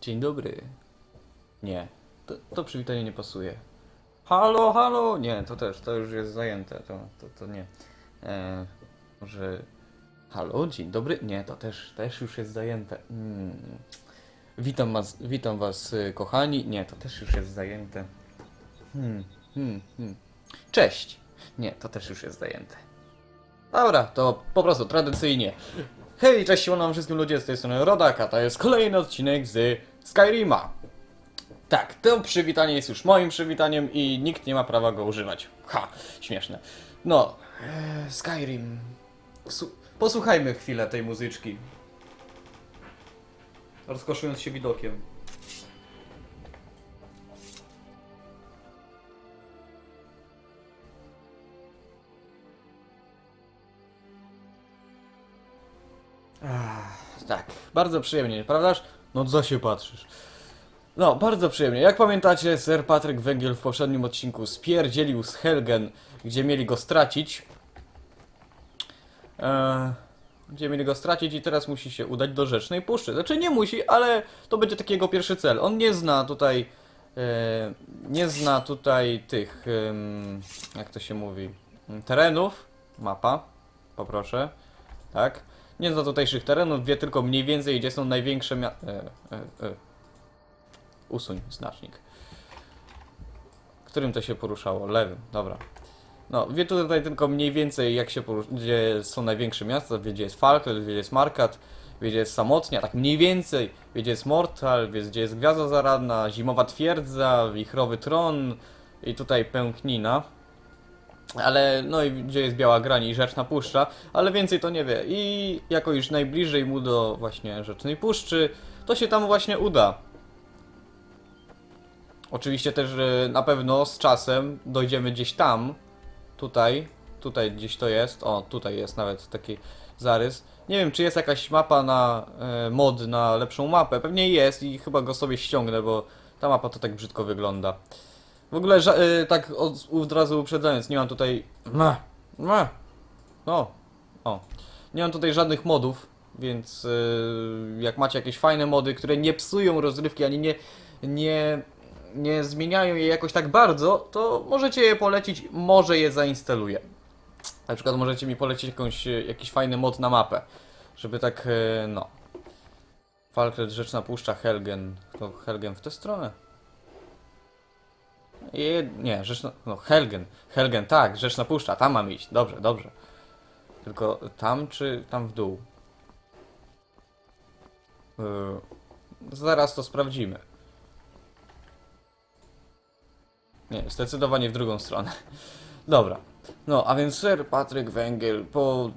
Dzień dobry. Nie, to, to przywitanie nie pasuje. Halo, halo! Nie, to też, to już jest zajęte, to, to, to nie. E, może... Halo, dzień dobry? Nie, to też, też już jest zajęte. Mm. Witam was, witam was, y, kochani. Nie, to też już jest zajęte. Hmm, hmm, hmm. Cześć! Nie, to też już jest zajęte. Dobra, to po prostu tradycyjnie. Hej, cześć, siemano wszystkim ludzie, z tej strony Rodak, a to jest kolejny odcinek z Skyrima. Tak, to przywitanie jest już moim przywitaniem i nikt nie ma prawa go używać. Ha, śmieszne. No, e, Skyrim. Su- posłuchajmy chwilę tej muzyczki. Rozkoszując się widokiem. Tak, bardzo przyjemnie, prawdaż? No co się patrzysz? No, bardzo przyjemnie. Jak pamiętacie, Sir Patryk Węgiel w poprzednim odcinku spierdzielił z Helgen, gdzie mieli go stracić. Eee, gdzie mieli go stracić i teraz musi się udać do Rzecznej Puszczy. Znaczy nie musi, ale to będzie taki jego pierwszy cel. On nie zna tutaj... E, nie zna tutaj tych... em, jak to się mówi? Terenów. Mapa. Poproszę. Tak. Nie zna tutejszych terenów, wie tylko mniej więcej, gdzie są największe mia... E, e, e. Usuń znacznik. Którym to się poruszało? Lewym, dobra. No, wie tutaj tylko mniej więcej, jak się gdzie są największe miasta, wie gdzie jest Falkland, wie gdzie jest Markat, wie gdzie jest Samotnia, tak mniej więcej, wie gdzie jest Mortal, wie gdzie jest Gwiazda Zaradna, Zimowa Twierdza, Wichrowy Tron i tutaj Pęknina. Ale, no i gdzie jest Biała Grani i Rzeczna Puszcza, ale więcej to nie wie. I jako już najbliżej mu do właśnie Rzecznej Puszczy, to się tam właśnie uda. Oczywiście też na pewno z czasem dojdziemy gdzieś tam, tutaj, tutaj gdzieś to jest, o tutaj jest nawet taki zarys. Nie wiem czy jest jakaś mapa na e, mod na lepszą mapę, pewnie jest i chyba go sobie ściągnę, bo ta mapa to tak brzydko wygląda. W ogóle ża- e, tak od, od razu uprzedzając, nie mam tutaj... Ma, ma. O, o. Nie mam tutaj żadnych modów, więc e, jak macie jakieś fajne mody, które nie psują rozrywki, ani nie, nie, nie zmieniają jej jakoś tak bardzo, to możecie je polecić, może je zainstaluję. Na przykład możecie mi polecić jakąś, e, jakiś fajny mod na mapę, żeby tak, e, no. Falkred, Rzeczna Puszcza, Helgen. To Helgen w tę stronę? Nie, Rzeczna, no Helgen. Helgen, tak, Rzeczna Puszcza, tam mam iść. Dobrze, dobrze. Tylko tam czy tam w dół? Yy, zaraz to sprawdzimy. Nie, zdecydowanie w drugą stronę. Dobra. No, a więc Sir Patryk Węgiel po...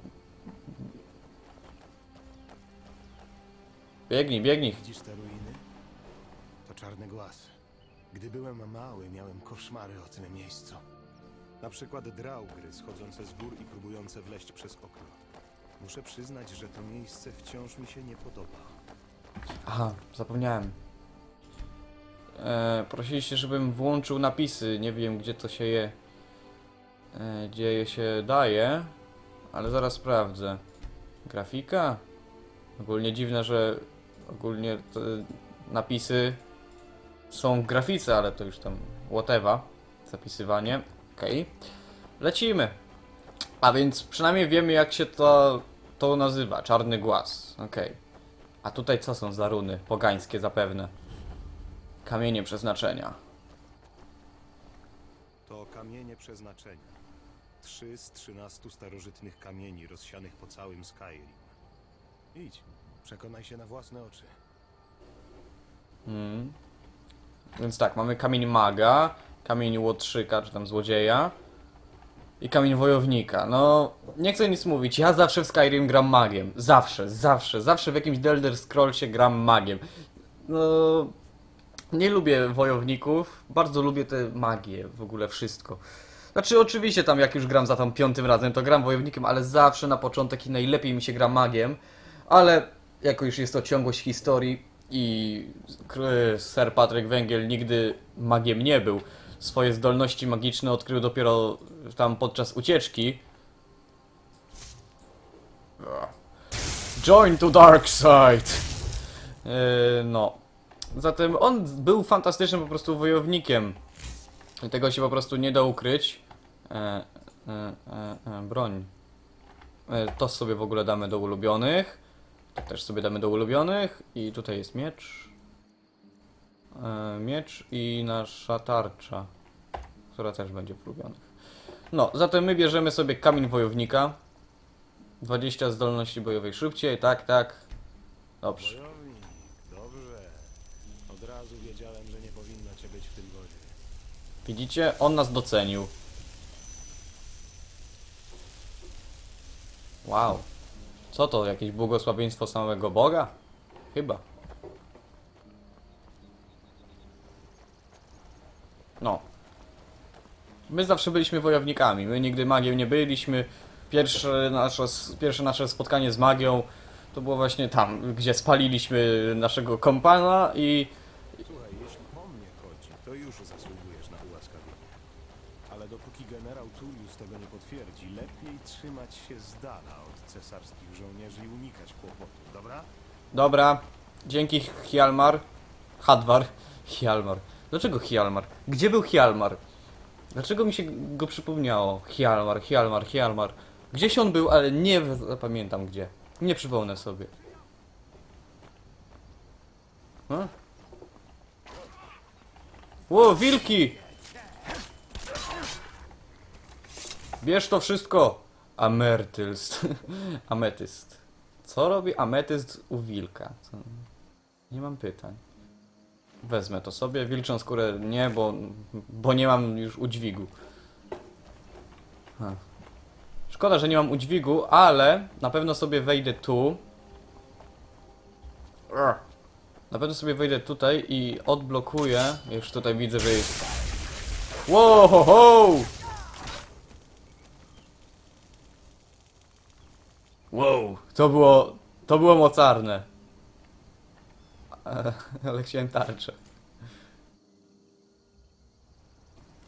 Biegnij, biegnij. Widzisz te ruiny? To czarny głaz. Gdy byłem mały, miałem koszmary o tym miejscu. Na przykład draugry schodzące z gór i próbujące wleźć przez okno. Muszę przyznać, że to miejsce wciąż mi się nie podoba. Aha, zapomniałem. E, prosiliście, żebym włączył napisy. Nie wiem, gdzie to się je... E, gdzie je się daje. Ale zaraz sprawdzę. Grafika? Ogólnie dziwne, że ogólnie napisy są w grafice, ale to już tam whatever. Zapisywanie. Okej. Lecimy. A więc przynajmniej wiemy, jak się to, to nazywa. Czarny głaz. Okej. A tutaj co są za runy? Pogańskie zapewne. Kamienie przeznaczenia. To kamienie przeznaczenia. Trzy z trzynastu starożytnych kamieni rozsianych po całym Skyrim. Idź, przekonaj się na własne oczy. Mm. Więc tak, mamy kamień maga, kamień łotrzyka, czy tam złodzieja i kamień wojownika. No, nie chcę nic mówić, ja zawsze w Skyrim gram magiem. Zawsze, zawsze, zawsze w jakimś The Elder Scrollsie gram magiem. No, nie lubię wojowników, bardzo lubię te magię, w ogóle wszystko. Znaczy, oczywiście tam jak już gram za tam piątym razem, to gram wojownikiem, ale zawsze na początek i najlepiej mi się gra magiem. Ale jako już jest to ciągłość historii i Sir Patryk Węgiel nigdy magiem nie był. Swoje zdolności magiczne odkrył dopiero tam podczas ucieczki. Join to dark side. Yy, no. Zatem on był fantastycznym po prostu wojownikiem. Tego się po prostu nie da ukryć. E, e, e, e, broń. E, to sobie w ogóle damy do ulubionych. To też sobie damy do ulubionych. I tutaj jest miecz. E, miecz i nasza tarcza. Która też będzie w ulubionych. No, zatem my bierzemy sobie kamień wojownika. 20 zdolności bojowej szybciej, tak, tak. Dobrze. Wojownik, dobrze. Od razu wiedziałem, że nie powinno cię być w tym wodzie. Widzicie? On nas docenił. Wow. Co to? Jakieś błogosławieństwo samego Boga? Chyba. No. My zawsze byliśmy wojownikami. My nigdy magiem nie byliśmy. Pierwsze nasze, pierwsze nasze spotkanie z magią to było właśnie tam, gdzie spaliliśmy naszego kompana i Słuchaj, jeśli o mnie chodzi, to już zasługujesz na ułaskawienie. Ale dopóki Tullius tego nie potwierdzi, lepiej trzymać się z dala od cesarskich żołnierzy i unikać kłopotu, dobra? Dobra, dzięki Hjalmar. Hadwar. Hjalmar. Dlaczego Hjalmar? Gdzie był Hjalmar? Dlaczego mi się go przypomniało? Hjalmar, Hjalmar, Hjalmar. Gdzieś on był, ale nie zapamiętam gdzie. Nie przypomnę sobie. Ło, wilki! Bierz to wszystko! Amertyst. Ametyst. Co robi ametyst u wilka? Co? Nie mam pytań. Wezmę to sobie. Wilczą skórę nie, bo, bo nie mam już udźwigu. Ha. Szkoda, że nie mam udźwigu, ale na pewno sobie wejdę tu. Na pewno sobie wejdę tutaj i odblokuję. Już tutaj widzę, że jest. Wow, ho, ho! Wow, to było, to było mocarne. Ale chciałem tarczę.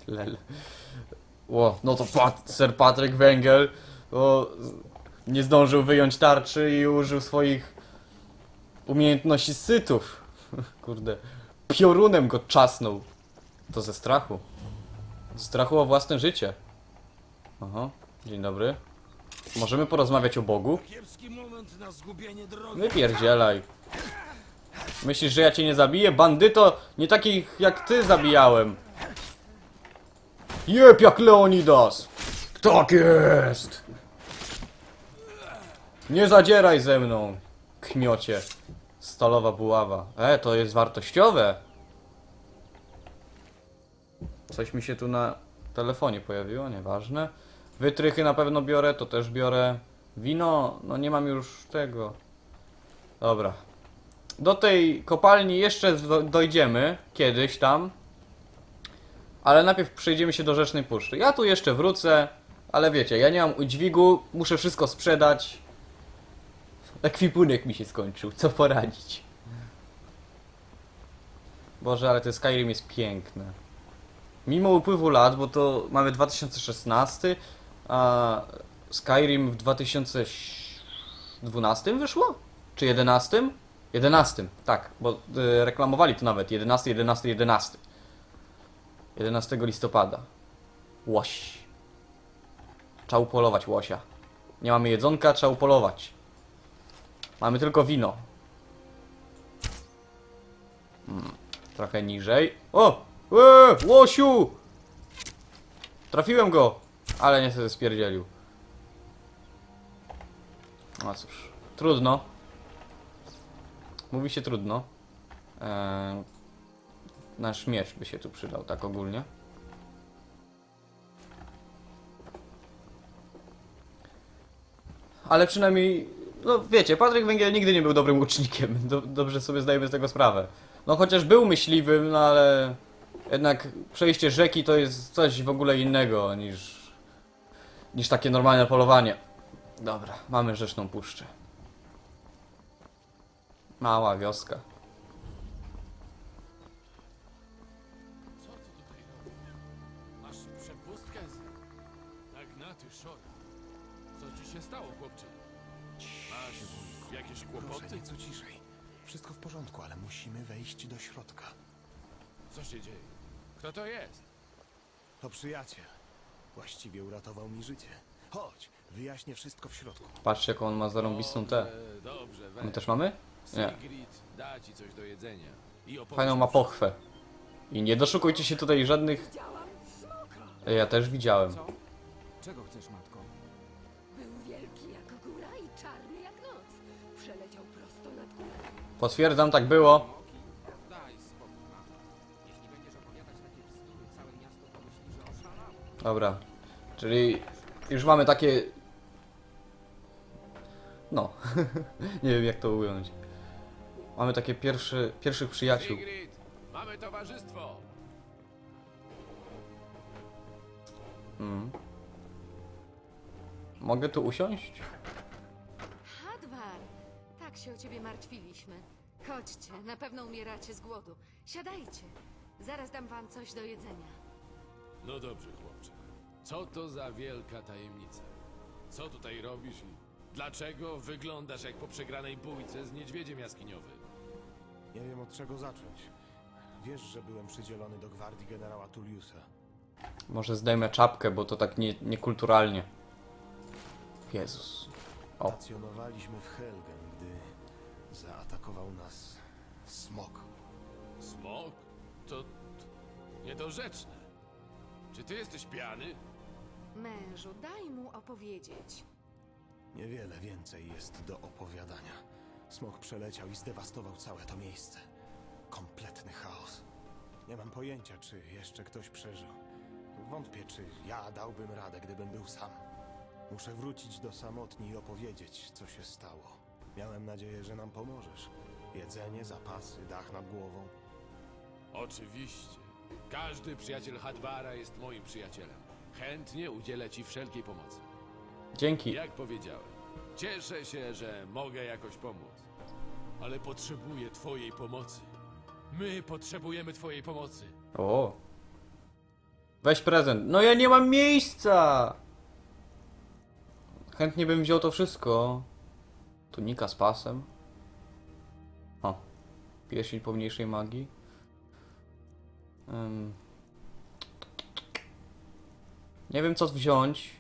Lel. Ło, no to Pat, Sir Patryk Węgiel o, z- nie zdążył wyjąć tarczy i użył swoich umiejętności sytów. Kurde, piorunem go czasnął. To ze strachu. Ze strachu o własne życie. Aha, dzień dobry. Możemy porozmawiać o Bogu? Wypierdzielaj. Myślisz, że ja cię nie zabiję? Bandyto, nie takich jak ty zabijałem. Jep, jak Leonidas. Tak jest. Nie zadzieraj ze mną, kmiocie. Stalowa buława. E, to jest wartościowe. Coś mi się tu na telefonie pojawiło, nieważne. Wytrychy na pewno biorę, to też biorę. Wino, no nie mam już tego. Dobra. Do tej kopalni jeszcze do- dojdziemy kiedyś tam. Ale najpierw przejdziemy się do Rzecznej Puszczy. Ja tu jeszcze wrócę, ale wiecie, ja nie mam udźwigu, muszę wszystko sprzedać. Ekwipunek mi się skończył, co poradzić. Boże, ale ten Skyrim jest piękne. Mimo upływu lat, bo to mamy 2016, a Skyrim w 2012 wyszło? Czy 11? 11, tak, bo y, reklamowali to nawet 11, 11, 11. 11 listopada. Łoś. Trzeba upolować łosia. Nie mamy jedzonka, trzeba upolować. Mamy tylko wino. Hmm, trochę niżej. O! Eee, łosiu! Trafiłem go! Ale niestety spierdzielił. No cóż, trudno. Mówi się trudno. Eee, nasz miecz by się tu przydał, tak ogólnie. Ale przynajmniej, no wiecie, Patryk Węgiel nigdy nie był dobrym łucznikiem. Do, dobrze sobie zdajemy z tego sprawę. No chociaż był myśliwym, no ale jednak przejście rzeki to jest coś w ogóle innego niż, niż takie normalne polowanie. Dobra, mamy Rzeczną Puszczę. Mała wioska. Co ty tutaj robisz? Masz przepustkę z... Nagnaty szor. Co ci się stało, chłopcze? Masz jakieś kłopoty? Nieco ciszej. Wszystko w porządku, ale musimy wejść do środka. Co się dzieje? Kto to jest? To przyjaciel. Właściwie uratował mi życie. Chodź, wyjaśnię wszystko w środku. Patrzcie jaką on ma zarąbistą tę. Dobrze, Dobrze, My weź. też mamy? Nie. Sigrid da ci coś do jedzenia. I opowiedz Fajną ma pochwę. I nie doszukujcie się tutaj żadnych... Widziałam smoka. Ja też widziałem. Co? Czego chcesz, matko? Był wielki jak góra i czarny jak noc. Przeleciał prosto nad górę. Potwierdzam, tak było. Dobra. Czyli już mamy takie... No. nie wiem jak to ująć. Mamy takie pierwsze, pierwszych przyjaciół. Sigrid, mamy towarzystwo. Mm. Mogę tu usiąść? Hadwar! Tak się o ciebie martwiliśmy. Chodźcie, na pewno umieracie z głodu. Siadajcie. Zaraz dam wam coś do jedzenia. No dobrze, chłopcze. Co to za wielka tajemnica? Co tutaj robisz i dlaczego wyglądasz jak po przegranej bójce z niedźwiedziem jaskiniowym? Nie wiem od czego zacząć. Wiesz, że byłem przydzielony do gwardii generała Tulliusa. Może zdejmę czapkę, bo to tak nie, niekulturalnie. Jezus. O. Stacjonowaliśmy w Helgen, gdy zaatakował nas smok. Smok? To, to niedorzeczne. Czy ty jesteś pijany? Mężu, daj mu opowiedzieć. Niewiele więcej jest do opowiadania. Smok przeleciał i zdewastował całe to miejsce. Kompletny chaos. Nie mam pojęcia, czy jeszcze ktoś przeżył. Wątpię, czy ja dałbym radę, gdybym był sam. Muszę wrócić do samotni i opowiedzieć, co się stało. Miałem nadzieję, że nam pomożesz. Jedzenie, zapasy, dach nad głową. Oczywiście. Każdy przyjaciel Hadwara jest moim przyjacielem. Chętnie udzielę ci wszelkiej pomocy. Dzięki. Jak powiedziałem, cieszę się, że mogę jakoś pomóc. Ale potrzebuję twojej pomocy. My potrzebujemy twojej pomocy. O. Weź prezent. No ja nie mam miejsca! Chętnie bym wziął to wszystko. Tunika z pasem. O. Pierścień pomniejszej magii. Ym. Nie wiem co wziąć.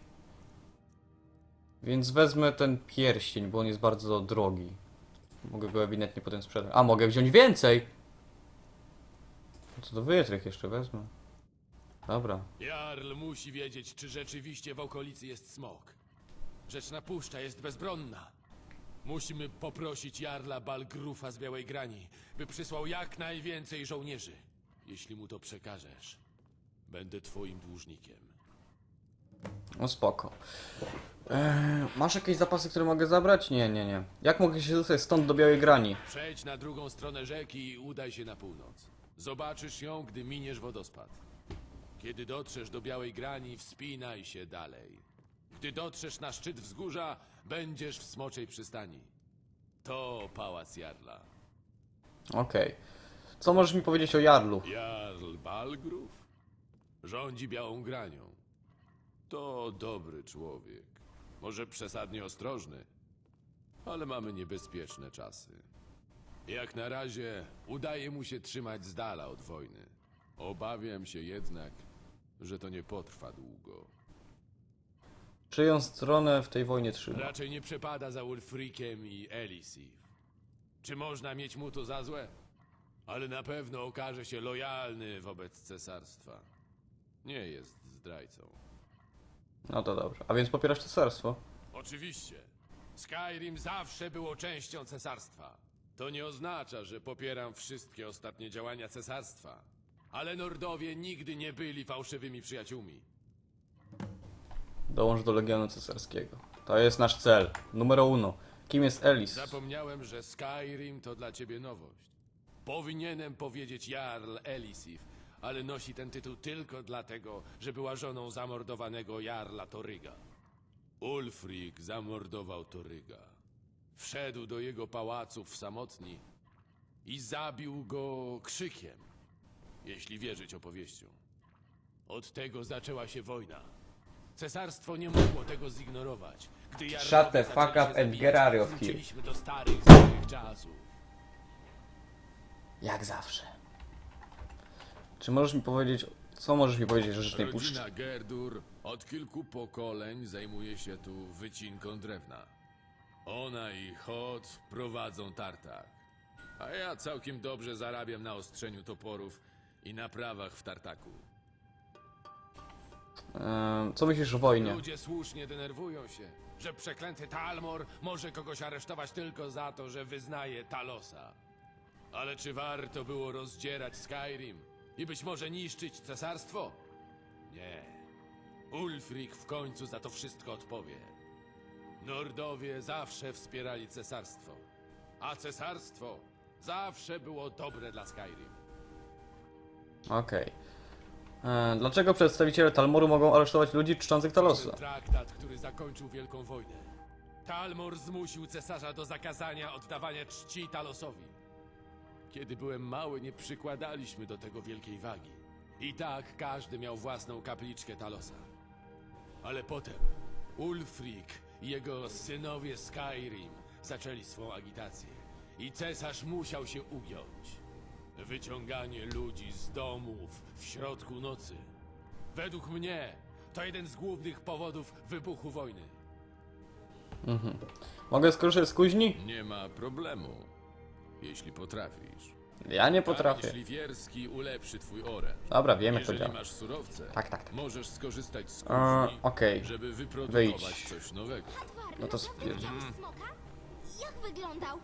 Więc wezmę ten pierścień, bo on jest bardzo drogi. Mogę go ewidentnie potem sprzedać. A, mogę wziąć więcej! No to do wytrych jeszcze wezmę. Dobra. Jarl musi wiedzieć, czy rzeczywiście w okolicy jest smok. Rzeczna puszcza jest bezbronna. Musimy poprosić Jarla Balgrufa z Białej Grani, by przysłał jak najwięcej żołnierzy. Jeśli mu to przekażesz, będę twoim dłużnikiem. No spoko. Eee, masz jakieś zapasy, które mogę zabrać? Nie, nie, nie. Jak mogę się dostać stąd do Białej Grani? Przejdź na drugą stronę rzeki i udaj się na północ. Zobaczysz ją, gdy miniesz wodospad. Kiedy dotrzesz do Białej Grani, wspinaj się dalej. Gdy dotrzesz na szczyt wzgórza, będziesz w Smoczej Przystani. To pałac Jarla. Okej. Co możesz mi powiedzieć o Jarlu? Jarl Balgrów rządzi Białą Granią. To dobry człowiek. Może przesadnie ostrożny, ale mamy niebezpieczne czasy. Jak na razie udaje mu się trzymać z dala od wojny. Obawiam się jednak, że to nie potrwa długo. Czyją stronę w tej wojnie trzyma? Raczej nie przepada za Ulfrikiem i Elisif. Czy można mieć mu to za złe? Ale na pewno okaże się lojalny wobec cesarstwa. Nie jest zdrajcą. No to dobrze. A więc popierasz cesarstwo? Oczywiście. Skyrim zawsze było częścią cesarstwa. To nie oznacza, że popieram wszystkie ostatnie działania cesarstwa. Ale Nordowie nigdy nie byli fałszywymi przyjaciółmi. Dołącz do Legionu Cesarskiego. To jest nasz cel. Numero uno. Kim jest Elis? Zapomniałem, że Skyrim to dla ciebie nowość. Powinienem powiedzieć Jarl Elisif, ale nosi ten tytuł tylko dlatego, że była żoną zamordowanego Jarla Toryga. Ulfric zamordował Toryga. Wszedł do jego pałacu w samotni i zabił go krzykiem, jeśli wierzyć opowieściom. Od tego zaczęła się wojna. Cesarstwo nie mogło tego zignorować. Gdy Shut Jarlowie the fuck zaczęli up się and zabijać, get out of here. Do starych, złych czasów. Jak zawsze. Czy możesz mi powiedzieć, co możesz mi powiedzieć o Rzecznej Puszczy? Rodzina Gerdur od kilku pokoleń zajmuje się tu wycinką drewna. Ona i Hot prowadzą tartak. A ja całkiem dobrze zarabiam na ostrzeniu toporów i naprawach w tartaku. Ehm, co myślisz o wojnie? Ludzie słusznie denerwują się, że przeklęty Talmor może kogoś aresztować tylko za to, że wyznaje Talosa. Ale czy warto było rozdzierać Skyrim i być może niszczyć cesarstwo? Nie. Ulfric w końcu za to wszystko odpowie. Nordowie zawsze wspierali cesarstwo, a cesarstwo zawsze było dobre dla Skyrim. Okej. Ehm, Dlaczego przedstawiciele Talmoru mogą aresztować ludzi czczących Talosa? Traktat, który zakończył Wielką Wojnę. Talmor zmusił cesarza do zakazania oddawania czci Talosowi. Kiedy byłem mały, nie przykładaliśmy do tego wielkiej wagi. I tak każdy miał własną kapliczkę Talosa. Ale potem Ulfric i jego synowie Skyrim zaczęli swą agitację. I cesarz musiał się ugiąć. Wyciąganie ludzi z domów w środku nocy. Według mnie to jeden z głównych powodów wybuchu wojny. Mogę skorzystać z kuźni? Nie ma problemu, jeśli potrafisz. Ja nie Kamień potrafię. szlifierski ulepszy twój. Dobra, wiem jak to Jeżeli działa. masz surowce, Tak, tak, tak. możesz skorzystać z okej. żeby wyprodukować Wyjdź. coś nowego. No to spier- widziałeś smoka? Jak wyglądał?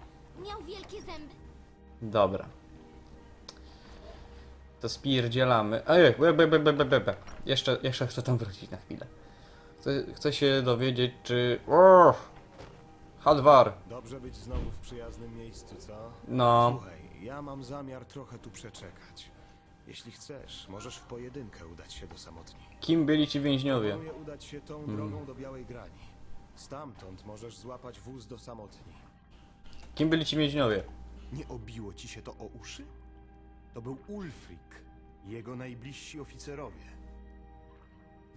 Miał wielkie zęby. Dobra. To spierdzielamy. Ej, be, be, be, be, be, be, be. Jeszcze, jeszcze chcę tam wrócić na chwilę. Chcę, chcę się dowiedzieć, czy... O! Hadwar. Dobrze być znowu w przyjaznym miejscu, co? No. Słuchaj, ja mam zamiar trochę tu przeczekać. Jeśli chcesz, możesz w pojedynkę udać się do samotni. Kim byli ci więźniowie? Proponuję udać się tą drogą do Białej Grani. Stamtąd możesz złapać wóz do samotni. Kim byli ci więźniowie? Nie obiło ci się to o uszy? To był Ulfric, jego najbliżsi oficerowie.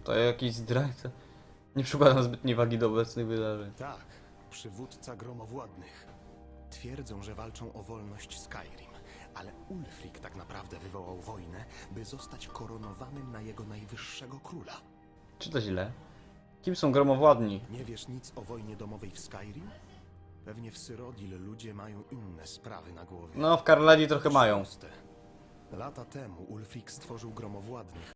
To jakiś zdrajca. Nie przykładam zbytniej wagi do obecnych wydarzeń. Tak, przywódca gromowładnych. Twierdzą, że walczą o wolność Skyrim, ale Ulfric tak naprawdę wywołał wojnę, by zostać koronowanym na jego najwyższego króla. Czy to źle? Kim są gromowładni? Nie wiesz nic o wojnie domowej w Skyrim? Pewnie w Cyrodiil ludzie mają inne sprawy na głowie. No, w Karladii trochę mają. Lata temu Ulfric stworzył gromowładnych,